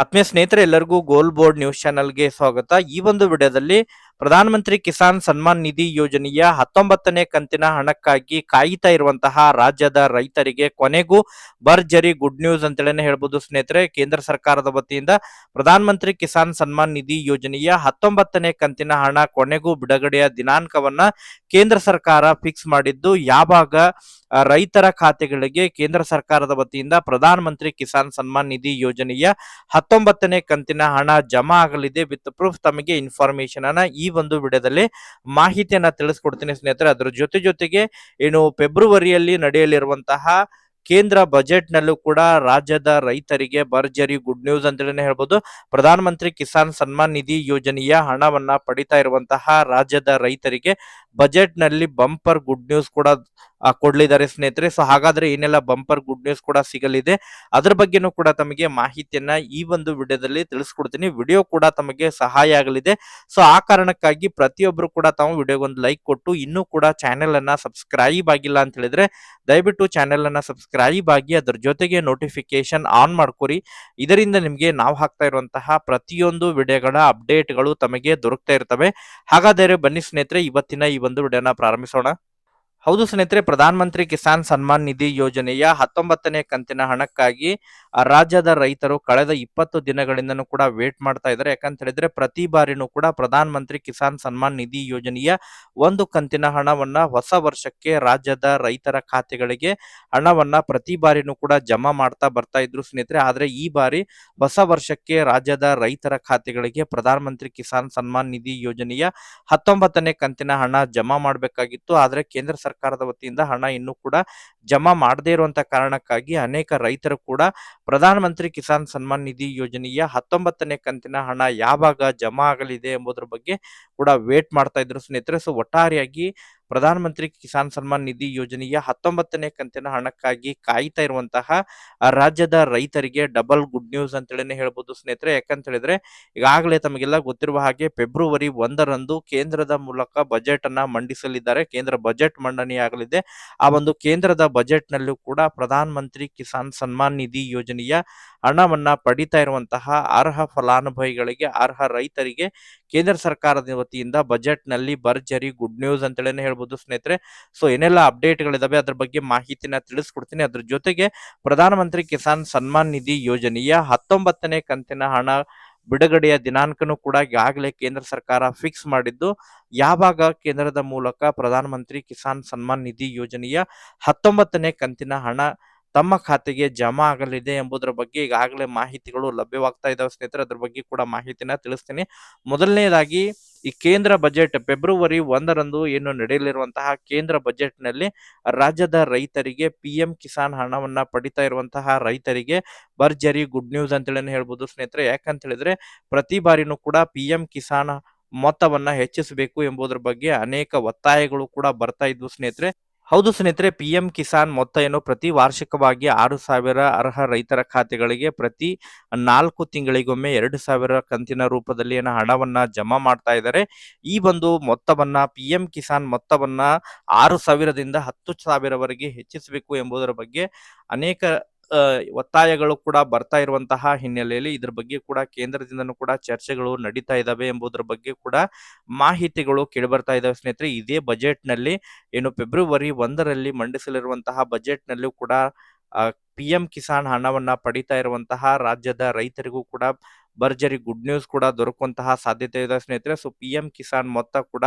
ಆತ್ಮೀಯ ಸ್ನೇಹಿತರೆ, ಎಲ್ಲರಿಗೂ ಗೋಲ್ ಬೋರ್ಡ್ ನ್ಯೂಸ್ ಚಾನೆಲ್ಗೆ ಸ್ವಾಗತ. ಈ ಒಂದು ವಿಡಿಯೋದಲ್ಲಿ ಪ್ರಧಾನಮಂತ್ರಿ ಕಿಸಾನ್ ಸನ್ಮಾನ್ ನಿಧಿ ಯೋಜನೆಯ ಹತ್ತೊಂಬತ್ತನೇ ಕಂತಿನ ಹಣಕ್ಕಾಗಿ ಕಾಯ್ತಾ ಇರುವಂತಹ ರಾಜ್ಯದ ರೈತರಿಗೆ ಕೊನೆಗೂ ಭರ್ಜರಿ ಗುಡ್ ನ್ಯೂಸ್ ಅಂತೇಳಿ ಹೇಳ್ಬೋದು ಸ್ನೇಹಿತರೆ. ಕೇಂದ್ರ ಸರ್ಕಾರದ ವತಿಯಿಂದ ಪ್ರಧಾನಮಂತ್ರಿ ಕಿಸಾನ್ ಸನ್ಮಾನ್ ನಿಧಿ ಯೋಜನೆಯ ಹತ್ತೊಂಬತ್ತನೇ ಕಂತಿನ ಹಣ ಕೊನೆಗೂ ಬಿಡುಗಡೆಯ ದಿನಾಂಕವನ್ನ ಕೇಂದ್ರ ಸರ್ಕಾರ ಫಿಕ್ಸ್ ಮಾಡಿದ್ದು, ಯಾವಾಗ ರೈತರ ಖಾತೆಗಳಿಗೆ ಕೇಂದ್ರ ಸರ್ಕಾರದ ವತಿಯಿಂದ ಪ್ರಧಾನಮಂತ್ರಿ ಕಿಸಾನ್ ಸನ್ಮಾನ್ ನಿಧಿ ಯೋಜನೆಯ ಹತ್ತೊಂಬತ್ತನೇ ಕಂತಿನ ಹಣ ಜಮಾ ಆಗಲಿದೆ ವಿತ್ ಪ್ರೂಫ್ ತಮಗೆ ಇನ್ಫಾರ್ಮೇಶನ್ ಅನ್ನ ಈ ಒಂದು ವಿಡಿಯೋದಲ್ಲಿ ಮಾಹಿತಿಯನ್ನ ತಿಳಿಸ್ಕೊಡ್ತೀನಿ ಸ್ನೇಹಿತರೆ. ಅದರ ಜೊತೆ ಜೊತೆಗೆ ಏನು ಫೆಬ್ರವರಿಯಲ್ಲಿ ನಡೆಯಲಿರುವಂತಹ ಕೇಂದ್ರ ಬಜೆಟ್ ನಲ್ಲೂ ಕೂಡ ರಾಜ್ಯದ ರೈತರಿಗೆ ಭರ್ಜರಿ ಗುಡ್ ನ್ಯೂಸ್ ಅಂತೇಳಿ ಹೇಳ್ಬೋದು. ಪ್ರಧಾನಮಂತ್ರಿ ಕಿಸಾನ್ ಸನ್ಮಾನ್ ನಿಧಿ ಯೋಜನೆಯ ಹಣವನ್ನ ಪಡಿತಾ ಇರುವಂತಹ ರಾಜ್ಯದ ರೈತರಿಗೆ ಬಜೆಟ್ನಲ್ಲಿ ಬಂಪರ್ ಗುಡ್ ನ್ಯೂಸ್ ಕೂಡ ಕೊಡ್ಲಿದ್ದಾರೆ ಸ್ನೇಹಿತರೆ. ಸೊ ಹಾಗಾದ್ರೆ ಏನೆಲ್ಲ ಬಂಪರ್ ಗುಡ್ ನ್ಯೂಸ್ ಕೂಡ ಸಿಗಲಿದೆ. ಅದ್ರ ಬಗ್ಗೆನೂ ಕೂಡ ತಮಗೆ ಮಾಹಿತಿಯನ್ನ ಈ ಒಂದು ವಿಡಿಯೋದಲ್ಲಿ ತಿಳಿಸ್ಕೊಡ್ತೀನಿ. ವಿಡಿಯೋ ಕೂಡ ತಮಗೆ ಸಹಾಯ ಆಗಲಿದೆ. ಸೊ ಆ ಕಾರಣಕ್ಕಾಗಿ ಪ್ರತಿಯೊಬ್ಬರು ಕೂಡ ತಾವು ವಿಡಿಯೋಗೆ ಒಂದು ಲೈಕ್ ಕೊಟ್ಟು ಇನ್ನೂ ಕೂಡ ಚಾನೆಲ್ ಅನ್ನ ಸಬ್ಸ್ಕ್ರೈಬ್ ಆಗಿಲ್ಲ ಅಂತ ಹೇಳಿದ್ರೆ, ದಯವಿಟ್ಟು ಚಾನೆಲ್ ಅನ್ನ ಸಬ್ಸ್ಕ್ರೈಬ್ ಆಗಿ ಅದ್ರ ಜೊತೆಗೆ ನೋಟಿಫಿಕೇಶನ್ ಆನ್ ಮಾಡ್ಕೊರಿ. ಇದರಿಂದ ನಿಮಗೆ ನಾವು ಹಾಕ್ತಾ ಇರುವಂತಹ ಪ್ರತಿಯೊಂದು ವಿಡಿಯೋಗಳ ಅಪ್ಡೇಟ್ಗಳು ತಮಗೆ ದೊರಕ್ತಾ ಇರ್ತವೆ. ಹಾಗಾದರೆ ಬನ್ನಿ ಸ್ನೇಹಿತರೆ, ಇವತ್ತಿನ ಈ ಒಂದು ವಿಡಿಯೋನ ಪ್ರಾರಂಭಿಸೋಣ. ಹೌದು ಸ್ನೇಹಿತರೆ ಪ್ರಧಾನಮಂತ್ರಿ ಕಿಸಾನ್ ಸನ್ಮಾನ್ ನಿಧಿ ಯೋಜನೆಯ ಹತ್ತೊಂಬತ್ತನೇ ಕಂತಿನ ಹಣಕ್ಕಾಗಿ ಆ ರಾಜ್ಯದ ರೈತರು ಕಳೆದ ಇಪ್ಪತ್ತು ದಿನಗಳಿಂದನೂ ಕೂಡ ವೇಟ್ ಮಾಡ್ತಾ ಇದ್ದಾರೆ. ಯಾಕಂತ ಹೇಳಿದ್ರೆ ಪ್ರತಿ ಬಾರಿನೂ ಕೂಡ ಪ್ರಧಾನ ಮಂತ್ರಿ ಕಿಸಾನ್ ಸನ್ಮಾನ್ ನಿಧಿ ಯೋಜನೆಯ ಒಂದು ಕಂತಿನ ಹಣವನ್ನ ಹೊಸ ವರ್ಷಕ್ಕೆ ರಾಜ್ಯದ ರೈತರ ಖಾತೆಗಳಿಗೆ ಹಣವನ್ನ ಪ್ರತಿ ಬಾರಿನೂ ಕೂಡ ಜಮಾ ಮಾಡ್ತಾ ಬರ್ತಾ ಇದ್ರು ಸ್ನೇಹಿತರೆ. ಆದ್ರೆ ಈ ಬಾರಿ ಹೊಸ ವರ್ಷಕ್ಕೆ ರಾಜ್ಯದ ರೈತರ ಖಾತೆಗಳಿಗೆ ಪ್ರಧಾನ ಮಂತ್ರಿ ಕಿಸಾನ್ ಸನ್ಮಾನ್ ನಿಧಿ ಯೋಜನೆಯ ಹತ್ತೊಂಬತ್ತನೇ ಕಂತಿನ ಹಣ ಜಮಾ ಮಾಡಬೇಕಾಗಿತ್ತು. ಆದ್ರೆ ಕೇಂದ್ರ ಸರ್ಕಾರದ ವತಿಯಿಂದ ಹಣ ಇನ್ನೂ ಕೂಡ ಜಮಾ ಮಾಡದೇ ಇರುವಂತ ಕಾರಣಕ್ಕಾಗಿ ಅನೇಕ ರೈತರು ಕೂಡ ಪ್ರಧಾನಮಂತ್ರಿ ಕಿಸಾನ್ ಸನ್ಮಾನ್ ನಿಧಿ ಯೋಜನೆಯ ಹತ್ತೊಂಬತ್ತನೇ ಕಂತಿನ ಹಣ ಯಾವಾಗ ಜಮಾ ಆಗಲಿದೆ ಎಂಬುದರ ಬಗ್ಗೆ ಕೂಡ ವೇಟ್ ಮಾಡ್ತಾ ಇದ್ರು. ಸ್ನೇಹಿತರೆ ಸೊ ಒಟ್ಟಾರೆಯಾಗಿ ಪ್ರಧಾನಮಂತ್ರಿ ಕಿಸಾನ್ ಸನ್ಮಾನ್ ನಿಧಿ ಯೋಜನೆಯ ಹತ್ತೊಂಬತ್ತನೇ ಕಂತಿನ ಹಣಕ್ಕಾಗಿ ಕಾಯ್ತಾ ಇರುವಂತಹ ರಾಜ್ಯದ ರೈತರಿಗೆ ಡಬಲ್ ಗುಡ್ ನ್ಯೂಸ್ ಅಂತೇಳಿ ಹೇಳ್ಬೋದು ಸ್ನೇಹಿತರೆ. ಯಾಕಂತ ಹೇಳಿದ್ರೆ ಈಗಾಗಲೇ ತಮಗೆಲ್ಲ ಗೊತ್ತಿರುವ ಹಾಗೆ ಫೆಬ್ರವರಿ ಒಂದರಂದು ಕೇಂದ್ರದ ಮೂಲಕ ಬಜೆಟ್ ಅನ್ನ ಮಂಡಿಸಲಿದ್ದಾರೆ. ಕೇಂದ್ರ ಬಜೆಟ್ ಮಂಡನೆಯಾಗಲಿದೆ ಆ ಒಂದು ಕೇಂದ್ರದ ಬಜೆಟ್ ನಲ್ಲೂ ಕೂಡ ಪ್ರಧಾನ ಮಂತ್ರಿ ಕಿಸಾನ್ ಸನ್ಮಾನ್ ನಿಧಿ ಯೋಜನೆಯ ಹಣವನ್ನ ಪಡಿತಾ ಇರುವಂತಹ ಅರ್ಹ ಫಲಾನುಭವಿಗಳಿಗೆ, ಅರ್ಹ ರೈತರಿಗೆ ಕೇಂದ್ರ ಸರ್ಕಾರದ ವತಿಯಿಂದ ಬಜೆಟ್ನಲ್ಲಿ ಭರ್ಜರಿ ಗುಡ್ ನ್ಯೂಸ್ ಅಂತೇಳಿ ಹೇಳ್ಬೋದು ಸ್ನೇಹಿತರೆ. ಸೊ ಏನೆಲ್ಲ ಅಪ್ಡೇಟ್ಗಳಿದ್ದಾವೆ ಅದ್ರ ಬಗ್ಗೆ ಮಾಹಿತಿನ ತಿಳಿಸ್ಕೊಡ್ತೀನಿ. ಅದ್ರ ಜೊತೆಗೆ ಪ್ರಧಾನಮಂತ್ರಿ ಕಿಸಾನ್ ಸನ್ಮಾನ್ ನಿಧಿ ಯೋಜನೆಯ ಹತ್ತೊಂಬತ್ತನೇ ಕಂತಿನ ಹಣ ಬಿಡುಗಡೆಯ ದಿನಾಂಕನೂ ಕೂಡ ಈಗಾಗಲೇ ಕೇಂದ್ರ ಸರ್ಕಾರ ಫಿಕ್ಸ್ ಮಾಡಿದ್ದು. ಯಾವಾಗ ಕೇಂದ್ರದ ಮೂಲಕ ಪ್ರಧಾನಮಂತ್ರಿ ಕಿಸಾನ್ ಸನ್ಮಾನ್ ನಿಧಿ ಯೋಜನೆಯ ಹತ್ತೊಂಬತ್ತನೇ ಕಂತಿನ ಹಣ ತಮ್ಮ ಖಾತೆಗೆ ಜಮಾ ಆಗಲಿದೆ ಎಂಬುದರ ಬಗ್ಗೆ ಈಗಾಗಲೇ ಮಾಹಿತಿಗಳು ಲಭ್ಯವಾಗ್ತಾ ಇದಾವೆ ಸ್ನೇಹಿತರೆ. ಅದ್ರ ಬಗ್ಗೆ ಕೂಡ ಮಾಹಿತಿನ ತಿಳಿಸ್ತೀನಿ. ಮೊದಲನೇದಾಗಿ, ಈ ಕೇಂದ್ರ ಬಜೆಟ್ ಫೆಬ್ರವರಿ ಒಂದರಂದು ಏನು ನಡೆಯಲಿರುವಂತಹ ಕೇಂದ್ರ ಬಜೆಟ್ನಲ್ಲಿ ರಾಜ್ಯದ ರೈತರಿಗೆ ಪಿ ಎಂ ಕಿಸಾನ್ ಹಣವನ್ನ ಪಡಿತಾ ಇರುವಂತಹ ರೈತರಿಗೆ ಭರ್ಜರಿ ಗುಡ್ ನ್ಯೂಸ್ ಅಂತೇಳಿ ಹೇಳ್ಬೋದು ಸ್ನೇಹಿತರೆ. ಯಾಕಂತ ಹೇಳಿದ್ರೆ ಪ್ರತಿ ಬಾರಿನೂ ಕೂಡ ಪಿ ಕಿಸಾನ್ ಮೊತ್ತವನ್ನ ಹೆಚ್ಚಿಸಬೇಕು ಎಂಬುದರ ಬಗ್ಗೆ ಅನೇಕ ಒತ್ತಾಯಗಳು ಕೂಡ ಬರ್ತಾ ಇದ್ವು ಸ್ನೇಹಿತರೆ. ಹೌದು ಸ್ನೇಹಿತರೆ ಪಿ ಎಂ ಕಿಸಾನ್ ಮೊತ್ತ ಏನು ಪ್ರತಿ ವಾರ್ಷಿಕವಾಗಿ ಆರು ಸಾವಿರ ಅರ್ಹ ರೈತರ ಖಾತೆಗಳಿಗೆ ಪ್ರತಿ ನಾಲ್ಕು ತಿಂಗಳಿಗೊಮ್ಮೆ ಎರಡು ಸಾವಿರ ಕಂತಿನ ರೂಪದಲ್ಲಿ ಏನೋ ಹಣವನ್ನ ಜಮಾ ಮಾಡ್ತಾ ಇದ್ದಾರೆ. ಈ ಒಂದು ಮೊತ್ತವನ್ನ ಪಿ ಎಂ ಕಿಸಾನ್ ಮೊತ್ತವನ್ನ ಆರು ಸಾವಿರದಿಂದ ಹತ್ತು ಸಾವಿರವರೆಗೆ ಹೆಚ್ಚಿಸಬೇಕು ಎಂಬುದರ ಬಗ್ಗೆ ಅನೇಕ ಒತ್ತಾಯಗಳು ಕೂಡ ಬರ್ತಾ ಇರುವಂತಹ ಹಿನ್ನೆಲೆಯಲ್ಲಿ ಇದ್ರ ಬಗ್ಗೆ ಕೂಡ ಕೇಂದ್ರದಿಂದನೂ ಕೂಡ ಚರ್ಚೆಗಳು ನಡೀತಾ ಇದಾವೆ ಎಂಬುದರ ಬಗ್ಗೆ ಕೂಡ ಮಾಹಿತಿಗಳು ಕೇಳಿಬರ್ತಾ ಇದಾವೆ ಸ್ನೇಹಿತರೆ. ಇದೇ ಬಜೆಟ್ನಲ್ಲಿ ಏನು ಫೆಬ್ರವರಿ ಒಂದರಲ್ಲಿ ಮಂಡಿಸಲಿರುವಂತಹ ಬಜೆಟ್ ನಲ್ಲೂ ಕೂಡ ಪಿ ಎಂ ಕಿಸಾನ್ ಹಣವನ್ನ ಪಡಿತಾ ಇರುವಂತಹ ರಾಜ್ಯದ ರೈತರಿಗೂ ಕೂಡ ಭರ್ಜರಿ ಗುಡ್ ನ್ಯೂಸ್ ಕೂಡ ದೊರಕುವಂತಹ ಸಾಧ್ಯತೆ ಇದೆ ಸ್ನೇಹಿತರೆ. ಸೊ ಪಿ ಎಂ ಕಿಸಾನ್ ಮೊತ್ತ ಕೂಡ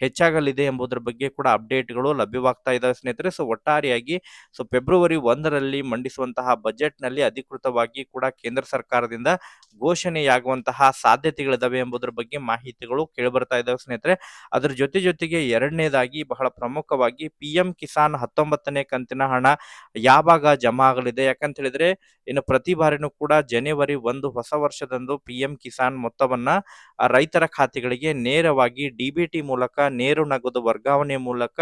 ಹೆಚ್ಚಾಗಲಿದೆ ಎಂಬುದರ ಬಗ್ಗೆ ಕೂಡ ಅಪ್ಡೇಟ್ಗಳು ಲಭ್ಯವಾಗ್ತಾ ಇದ್ದಾವೆ ಸ್ನೇಹಿತರೆ. ಸೊ ಒಟ್ಟಾರೆಯಾಗಿ ಸೊ ಫೆಬ್ರವರಿ ಒಂದರಲ್ಲಿ ಮಂಡಿಸುವಂತಹ ಬಜೆಟ್ನಲ್ಲಿ ಅಧಿಕೃತವಾಗಿ ಕೂಡ ಕೇಂದ್ರ ಸರ್ಕಾರದಿಂದ ಘೋಷಣೆಯಾಗುವಂತಹ ಸಾಧ್ಯತೆಗಳಿದಾವೆ ಎಂಬುದರ ಬಗ್ಗೆ ಮಾಹಿತಿಗಳು ಕೇಳಿಬರ್ತಾ ಇದ್ದಾವೆ ಸ್ನೇಹಿತರೆ. ಅದರ ಜೊತೆ ಜೊತೆಗೆ ಎರಡನೇದಾಗಿ ಬಹಳ ಪ್ರಮುಖವಾಗಿ ಪಿ ಎಂ ಕಿಸಾನ್ ಹತ್ತೊಂಬತ್ತನೇ ಕಂತಿನ ಹಣ ಯಾವಾಗ ಜಮಾ ಆಗಲಿದೆ? ಯಾಕಂತ ಹೇಳಿದ್ರೆ, ಇನ್ನು ಪ್ರತಿ ಬಾರಿನೂ ಕೂಡ ಜನವರಿ ಒಂದು ಹೊಸ ವರ್ಷದಂದು ಪಿ ಎಂ ಕಿಸಾನ್ ಮೊತ್ತವನ್ನ ರೈತರ ಖಾತೆಗಳಿಗೆ ನೇರವಾಗಿ ಡಿಬಿಟಿ ಮೂಲಕ ನೇರು ನಗದು ವರ್ಗಾವಣೆ ಮೂಲಕ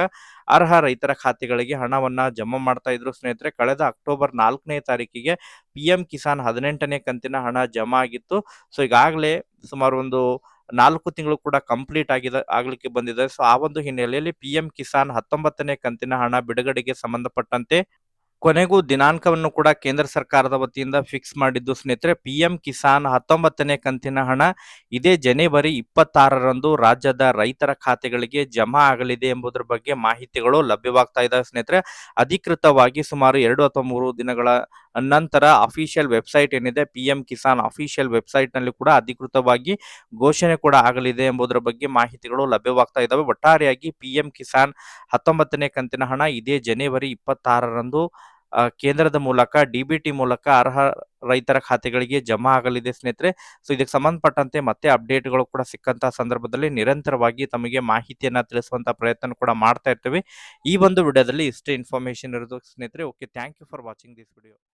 ಅರ್ಹ ರೈತರ ಖಾತೆಗಳಿಗೆ ಹಣವನ್ನ ಜಮಾ ಮಾಡ್ತಾ ಇದ್ರು. ಸ್ನೇಹಿತರೆ, ಕಳೆದ ಅಕ್ಟೋಬರ್ ನಾಲ್ಕನೇ ತಾರೀಕಿಗೆ ಪಿ ಎಂ ಕಿಸಾನ್ ಹದಿನೆಂಟನೇ ಕಂತಿನ ಹಣ ಜಮಾ ಆಗಿತ್ತು. ಸೊ, ಈಗಾಗಲೇ ಸುಮಾರು ಒಂದು ನಾಲ್ಕು ತಿಂಗಳು ಕೂಡ ಕಂಪ್ಲೀಟ್ ಆಗಿದೆ, ಆಗ್ಲಿಕ್ಕೆ ಬಂದಿದೆ. ಸೊ, ಆ ಒಂದು ಹಿನ್ನೆಲೆಯಲ್ಲಿ ಪಿ ಎಂ ಕಿಸಾನ್ ಹತ್ತೊಂಬತ್ತನೇ ಕಂತಿನ ಹಣ ಬಿಡುಗಡೆಗೆ ಸಂಬಂಧಪಟ್ಟಂತೆ ಕೊನೆಗೂ ದಿನಾಂಕವನ್ನು ಕೂಡ ಕೇಂದ್ರ ಸರ್ಕಾರದ ವತಿಯಿಂದ ಫಿಕ್ಸ್ ಮಾಡಿದ್ದು ಸ್ನೇಹಿತರೆ ಪಿ ಎಂ ಕಿಸಾನ್ ಹತ್ತೊಂಬತ್ತನೇ ಕಂತಿನ ಹಣ ಇದೇ ಜನವರಿ ಇಪ್ಪತ್ತಾರರಂದು ರಾಜ್ಯದ ರೈತರ ಖಾತೆಗಳಿಗೆ ಜಮಾ ಆಗಲಿದೆ ಎಂಬುದರ ಬಗ್ಗೆ ಮಾಹಿತಿಗಳು ಲಭ್ಯವಾಗ್ತಾ ಇದ್ದಾವೆ ಸ್ನೇಹಿತರೆ. ಅಧಿಕೃತವಾಗಿ ಸುಮಾರು ಎರಡು ಅಥವಾ ಮೂರು ದಿನಗಳ ನಂತರ ಅಫಿಷಿಯಲ್ ವೆಬ್ಸೈಟ್ ಏನಿದೆ ಪಿ ಎಂ ಕಿಸಾನ್ ಅಫಿಷಿಯಲ್ ವೆಬ್ಸೈಟ್ನಲ್ಲಿ ಕೂಡ ಅಧಿಕೃತವಾಗಿ ಘೋಷಣೆ ಕೂಡ ಆಗಲಿದೆ ಎಂಬುದರ ಬಗ್ಗೆ ಮಾಹಿತಿಗಳು ಲಭ್ಯವಾಗ್ತಾ ಇದ್ದಾವೆ ಒಟ್ಟಾರೆಯಾಗಿ ಪಿ ಕಿಸಾನ್ ಹತ್ತೊಂಬತ್ತನೇ ಕಂತಿನ ಹಣ ಇದೇ ಜನವರಿ ಇಪ್ಪತ್ತಾರರಂದು ಕೇಂದ್ರದ ಮೂಲಕ ಡಿಬಿಟಿ ಮೂಲಕ ಅರ್ಹ ರೈತರ ಖಾತೆಗಳಿಗೆ ಜಮಾ ಆಗಲಿದೆ ಸ್ನೇಹಿತರೆ. ಸೊ ಇದಕ್ಕೆ ಸಂಬಂಧಪಟ್ಟಂತೆ ಮತ್ತೆ ಅಪ್ಡೇಟ್ಗಳು ಕೂಡ ಸಿಕ್ಕಂತಹ ಸಂದರ್ಭದಲ್ಲಿ ನಿರಂತರವಾಗಿ ತಮಗೆ ಮಾಹಿತಿಯನ್ನ ತಿಳಿಸುವಂತಹ ಪ್ರಯತ್ನ ಕೂಡ ಮಾಡ್ತಾ ಇರ್ತೀವಿ. ಈ ಒಂದು ವಿಡಿಯೋದಲ್ಲಿ ಇಷ್ಟೇ ಇನ್ಫಾರ್ಮೇಶನ್ ಇರೋದು ಸ್ನೇಹಿತರೆ. Okay thank you for watching this video